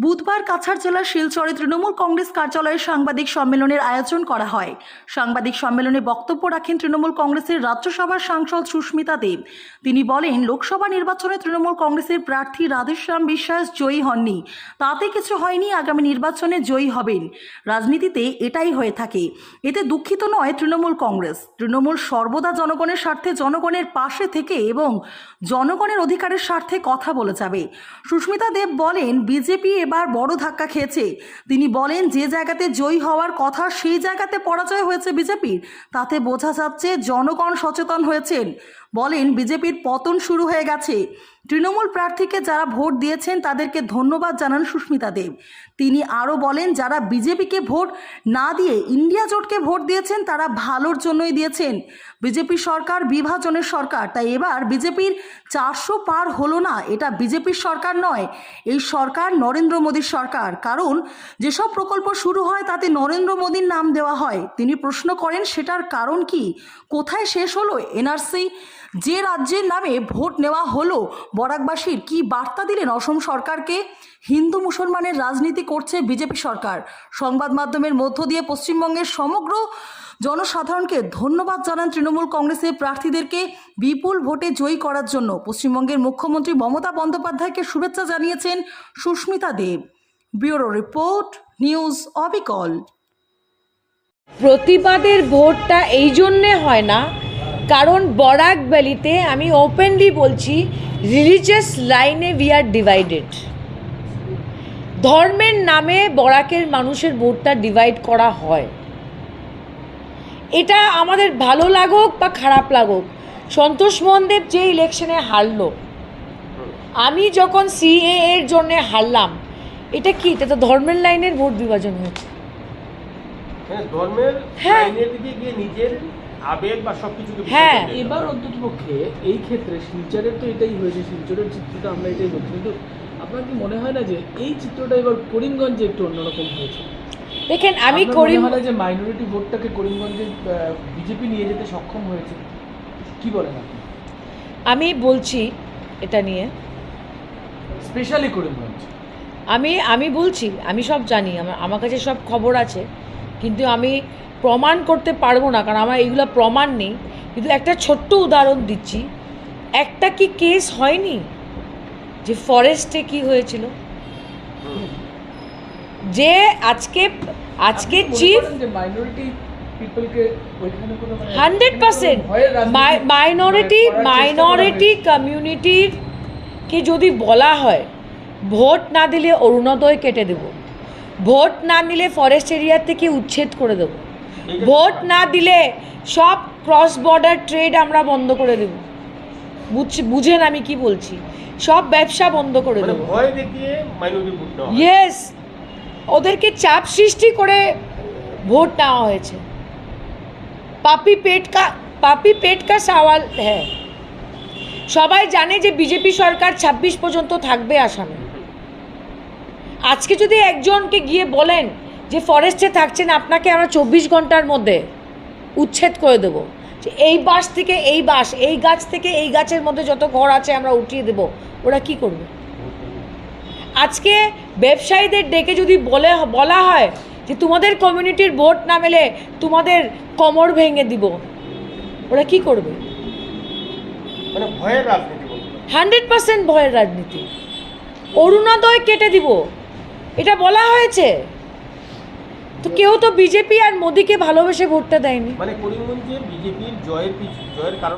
বুধবার কাছাড় জেলার শিলচরে তৃণমূল কংগ্রেস কার্যালয়ে সাংবাদিক সম্মেলনের আয়োজন করা হয়। সাংবাদিক সম্মেলনে বক্তব্য রাখেন তৃণমূল কংগ্রেসের রাজ্যসভার সাংসদ সুস্মিতা দেব। তিনি বলেন, লোকসভা নির্বাচনে তৃণমূল কংগ্রেসের প্রার্থী রাধেশ্যাম বিশ্বাস জয়ী হননি। তাতে কিছু হয়নি, আগামী নির্বাচনে জয়ী হবেন। রাজনীতিতে এটাই হয়ে থাকে। এতে দুঃখিত নয় তৃণমূল কংগ্রেস। তৃণমূল সর্বদা জনগণের স্বার্থে জনগণের পাশে থেকে এবং জনগণের অধিকারের স্বার্থে কথা বলে যাবে। সুস্মিতা দেব বলেন, বিজেপি এবার বড় ধাক্কা খেয়েছে। তিনি বলেন, যে জায়গাতে জয়ী হওয়ার কথা, সেই জায়গাতে পরাজয় হয়েছে বিজেপির। তাতে বোঝা যাচ্ছে, জনগণ সচেতন হয়েছেন। বলেন, বিজেপির পতন শুরু হয়ে গেছে। তৃণমূল প্রার্থীকে যারা ভোট দিয়েছেন, তাদেরকে ধন্যবাদ জানান সুস্মিতা দেব। তিনি আরও বলেন, যারা বিজেপিকে ভোট না দিয়ে ইন্ডিয়া জোটকে ভোট দিয়েছেন, তারা ভালোর জন্যই দিয়েছেন। বিজেপি সরকার বিভাজনের সরকার, তাই এবার বিজেপির চারশো পার হলো না, এটা বিজেপির সরকার নয়, এই সরকার নরেন্দ্র মোদীর সরকার। কারণ, যেসব প্রকল্প শুরু হয়, তাতে নরেন্দ্র মোদীর নাম দেওয়া হয়। তিনি প্রশ্ন করেন, সেটার কারণ কি? কোথায় শেষ হলো? এনআরসি যে রাজ্যের নামে ভোট নেওয়া হলো, বরাকবাসীর কি বার্তা দিলেন অসম সরকারকে? হিন্দু মুসলমানের রাজনীতি করছে বিজেপি সরকার। সংবাদ মাধ্যমের মধ্য দিয়ে পশ্চিমবঙ্গের সমগ্র জনসাধারণকে ধন্যবাদ জানান তৃণমূল কংগ্রেসের প্রার্থীদেরকে বিপুল ভোটে জয়ী করার জন্য। পশ্চিমবঙ্গের মুখ্যমন্ত্রী মমতা বন্দ্যোপাধ্যায়কে শুভেচ্ছা জানিয়েছেন Susmita Dev. Bureau report, news অবিকল। প্রতিবাদের ভোটটা এই জন্যে হয় না কারণ বরাক ভ্যালিতে আমি ওপেনলি বলছি রিলিজিয়াস লাইনে উই আর ডিভাইডেড ধর্মের নামে বরাকের মানুষের ভোটটা ডিভাইড করা হয়। এটা আমাদের ভালো লাগুক বা খারাপ লাগুক সন্তোষ মোহনদেব যে ইলেকশনে হারলো আমি যখন সিএ এর জন্য হারলাম এটা কি? এটা তো ধর্মের লাইনের ভোট বিভাজন হয়েছে। হ্যাঁ ধর্মের হ্যাঁ। নিজের আবেগ বা সবকিছুকে হ্যাঁ। এবার দেওয়া। অন্তত পক্ষে এই ক্ষেত্রে শিলচরের তো এটাই হয়েছে শিলচরের চিত্রটা আমরা এটাই বলছি। কিন্তু আপনার কি মনে হয় না যে এই চিত্রটা এবার করিমগঞ্জে একটু অন্যরকম হয়েছে? দেখেন আমি করিম মনে যে মাইনরিটি ভোটটাকে করিমগঞ্জে বিজেপি নিয়ে যেতে সক্ষম হয়েছে? কি বলেন আপনি? আমি বলছি এটা নিয়ে। স্পেশালি করিমগঞ্জ। আমি আমি বলছি আমি সব জানি আমার আমার কাছে সব খবর আছে। কিন্তু আমি প্রমাণ করতে পারব না কারণ আমার এইগুলো প্রমাণ নেই। কিন্তু একটা ছোট্ট উদাহরণ দিচ্ছি। একটা কি কেস হয়নি? যে ফরেস্টে কি হয়েছিল? যে আজকে আজকে চিফ মানে হান্ড্রেড পার্সেন্ট। Minority minority. কমিউনিটির কে যদি বলা হয় ভোট না দিলে অরুণোদয় কেটে দেব। ভোট না নিলে ফরেস্ট এরিয়া থেকে উচ্ছেদ করে দেব। ভোট না দিলে সব ক্রস বর্ডার ট্রেড আমরা বন্ধ করে দেব। বুঝ- বুঝেন আমি কি বলছি? সব ব্যবসা বন্ধ করে মানে দেবো। ইয়েস ওদেরকে চাপ সৃষ্টি করে ভোট নেওয়া হয়েছে। পাপি পেট কা পাপি পেট কা সওয়াল হ্যাঁ। সবাই জানে যে বিজেপি সরকার ছাব্বিশ পর্যন্ত থাকবে আসামে। আজকে যদি একজনকে গিয়ে বলেন যে ফরেস্টে থাকছেন আপনাকে আমরা চব্বিশ ঘণ্টার মধ্যে উচ্ছেদ করে দেবো। যে এই বাস থেকে এই বাস এই গাছ থেকে এই গাছের মধ্যে যত ঘর আছে আমরা উঠিয়ে দেবো ওরা কি করবে? আজকে ব্যবসায়ীদের ডেকে যদি বলে বলা হয় যে তোমাদের কমিউনিটির ভোট না মেলে তোমাদের কমর ভেঙে দিব ওরা কি করবে? মানে ভয়ের রাজনীতি হান্ড্রেড পার্সেন্ট ভয়ের রাজনীতি। অরুণোদয় কেটে দিব। এটা বলা হয়েছে। তো কেউ তো বিজেপি আর মোদিকে ভালোবেসে ভোটটা দেয়নি। মানে করিমগঞ্জে বিজেপির জয়ের জয়ের কারণ